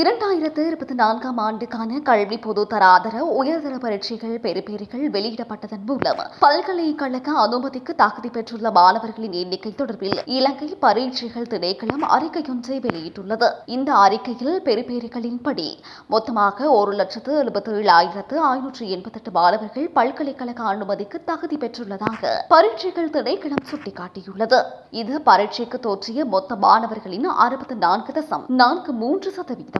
இரண்டாயிரத்து இருபத்தி நான்காம் ஆண்டுக்கான கல்வி பொது தராதர உயர்தர பரீட்சைகள் பெறுபேறுகள் வெளியிடப்பட்டதன் மூலம் பல்கலைக்கழக அனுமதிக்கு தகுதி பெற்றுள்ள மாணவர்களின் எண்ணிக்கை தொடர்பில் இலங்கை பரீட்சைகள் திணைக்களம் அறிக்கையொன்றை வெளியிட்டுள்ளது. இந்த அறிக்கையில் பெறுபேறுகளின்படி மொத்தமாக ஒரு லட்சத்து எழுபத்தி ஏழாயிரத்து ஐநூற்று எண்பத்தெட்டு மாணவர்கள் பல்கலைக்கழக அனுமதிக்கு தகுதி பெற்றுள்ளதாக பரீட்சைகள் திணைக்களம் சுட்டிக்காட்டியுள்ளது. இது பரீட்சைக்கு தோற்றிய மொத்த மாணவர்களின் அறுபத்தி நான்கு தசம் நான்கு மூன்று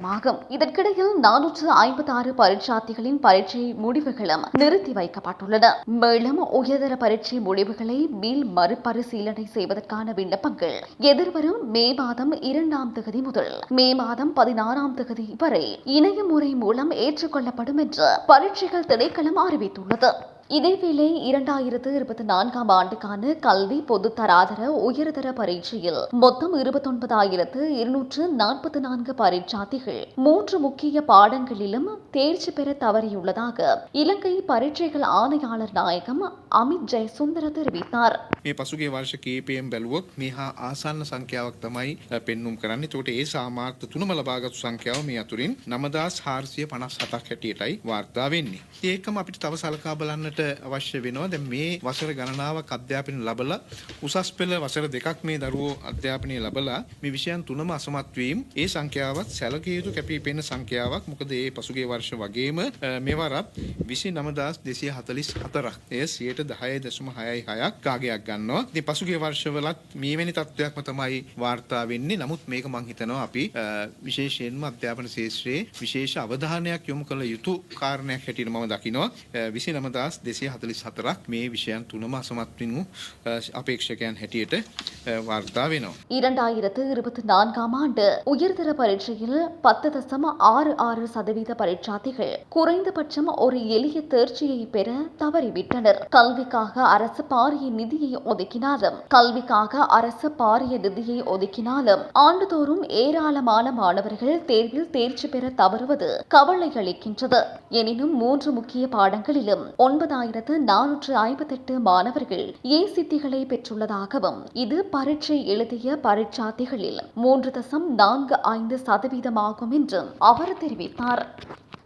சதவீதமாகும் இதற்கிடையில் நானூற்று ஐம்பத்தி ஆறு பரீட்சார்த்திகளின் பரீட்சை முடிவுகளும் நிறுத்தி வைக்கப்பட்டுள்ளன. மேலும் உயர்தர பரீட்சை முடிவுகளை மீள் மறுபரிசீலனை செய்வதற்கான விண்ணப்பங்கள் எதிர்வரும் மே மாதம் இரண்டாம் தேதி முதல் மே மாதம் பதினாறாம் தேதி வரை இணைய முறை மூலம் ஏற்றுக்கொள்ளப்படும் என்று பரீட்சைகள் திணைக்களம் அறிவித்துள்ளது. இதேவேளை இரண்டாயிரத்து இருபத்தி நான்காம் ஆண்டுக்கான கல்வி பொது தராதர உயர்தர பரீட்சையில் மொத்தம் இருபத்தொன்பதாயிரத்து இருநூற்று நாற்பத்தி நான்கு பரீட்சார்த்திகள் மூன்று முக்கிய பாடங்களிலும் தேர்ச்சி பெற தவறியுள்ளதாக இலங்கை பரீட்சைகள் ஆணையாளர் நாயகம் அமித் ஜெயசுந்தர தெரிவித்தார் මේ පසුගේ වර්ෂ කීපයෙන් බැලුවොත් මේ හා ආසන්න සංඛ්‍යාවක් තමයි අ, පෙන්නුම් කරන්න තොට ඒ සාමාර්ථ තුනම ලබාගතු සංඛ්‍යාව මේ අතුරින් නමදස් හාර්සිය පනස් හතක් හැටියටයි වාර්තා වෙන්නේ. ඒකම අපිට තව සලකා බලන්නට අපිට අවශ්‍ය වෙනවා. දැන් මේ වසර ගණනාවක් අධ්‍යාපනය ලැබලා උසස් පෙළ වසර දෙකක් මේ දරුවෝ අධ්‍යාපනය ලැබලා මේ විෂයන් තුනම අසමත් වීම ඒ සංඛ්‍යාවත් සැලකිය යුතු කැපිපෙන සංඛ්‍යාවක්. මොකද ඒ පසුගිය વર્ષ වගේම මේවා රප් 29244ක් එය 10.6.6ක් කාගයක් ගන්නවා. ඉතින් පසුගිය වර්ෂවලත් මේවැනි තත්ත්වයක්ම තමයි වාර්තා වෙන්නේ. නමුත් මේක මම හිතනවා අපි විශේෂයෙන්ම අධ්‍යාපන ශාස්ත්‍රයේ විශේෂ අවධානයක් යොමු කළ යුතු කාරණයක් හැටියට මම දකිනවා. 29000 දෙසේ හතලිස් හතරක් මේ விஷயන් තුනම அசமத்வினு அபேட்சகன் ஹெட்டியட்டு வார்த்தா வேணும் இரண்டாயிரத்து இருபத்தி நான்காம் ஆண்டு உயர்தர பரீட்சையில் பத்து தசம ஆறு ஆறு சதவீத பரீட்சார்த்திகள் குறைந்தபட்சம் ஒரு எளிய தேர்ச்சியை பெற தவறிவிட்டனர். கல்விக்காக அரசு பாரிய நிதியை ஒதுக்கினாலும் கல்விக்காக அரசு பாரிய நிதியை ஒதுக்கினாலும் ஆண்டுதோறும் ஏராளமான மாணவர்கள் தேர்வில் தேர்ச்சி பெற தவறுவது கவலை அளிக்கின்றது எனினும் மூன்று முக்கிய பாடங்களிலும் ஒன்பதாம் ஒன்பதாயிரத்து நானூற்று ஐம்பத்தெட்டு மாணவர்கள் ஏ சித்திகளை பெற்றுள்ளதாகவும் இது பரீட்சை எழுதிய பரீட்சார்த்திகளில் மூன்று தசம் நான்கு ஐந்து சதவீதமாகும் என்றும் அவர் தெரிவித்தார்.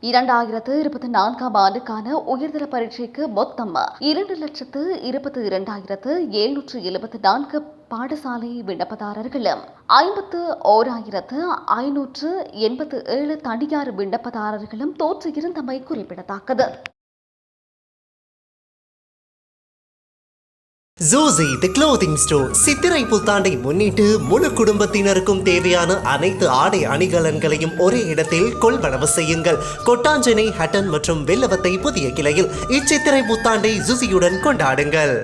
இரண்டாயிரத்து இருபத்தி நான்காம் ஆண்டுக்கான உயர்தர பரீட்சைக்கு மொத்தம் இரண்டு லட்சத்து இருபத்தி இரண்டாயிரத்து எழுநூற்று எழுபத்தி நான்கு பாடசாலை விண்ணப்பதாரர்களும் ஐம்பத்து ஓராயிரத்து ஐநூற்று எண்பத்து ஏழு தனியார் விண்ணப்பதாரர்களும் தோற்றிருந்தமை குறிப்பிடத்தக்கது. ஜோசி தி க்ளோதிங் ஸ்டோர். சித்திரை புத்தாண்டை முன்னிட்டு முழு குடும்பத்தினருக்கும் தேவையான அனைத்து ஆடை அணிகலன்களையும் ஒரே இடத்தில் கொள்வனவு செய்யுங்கள். கொட்டாஞ்சனை ஹட்டன் மற்றும் வெள்ளவத்தை புதிய கிளையில். இச்சித்திரை புத்தாண்டை ஜுசியுடன் கொண்டாடுங்கள்.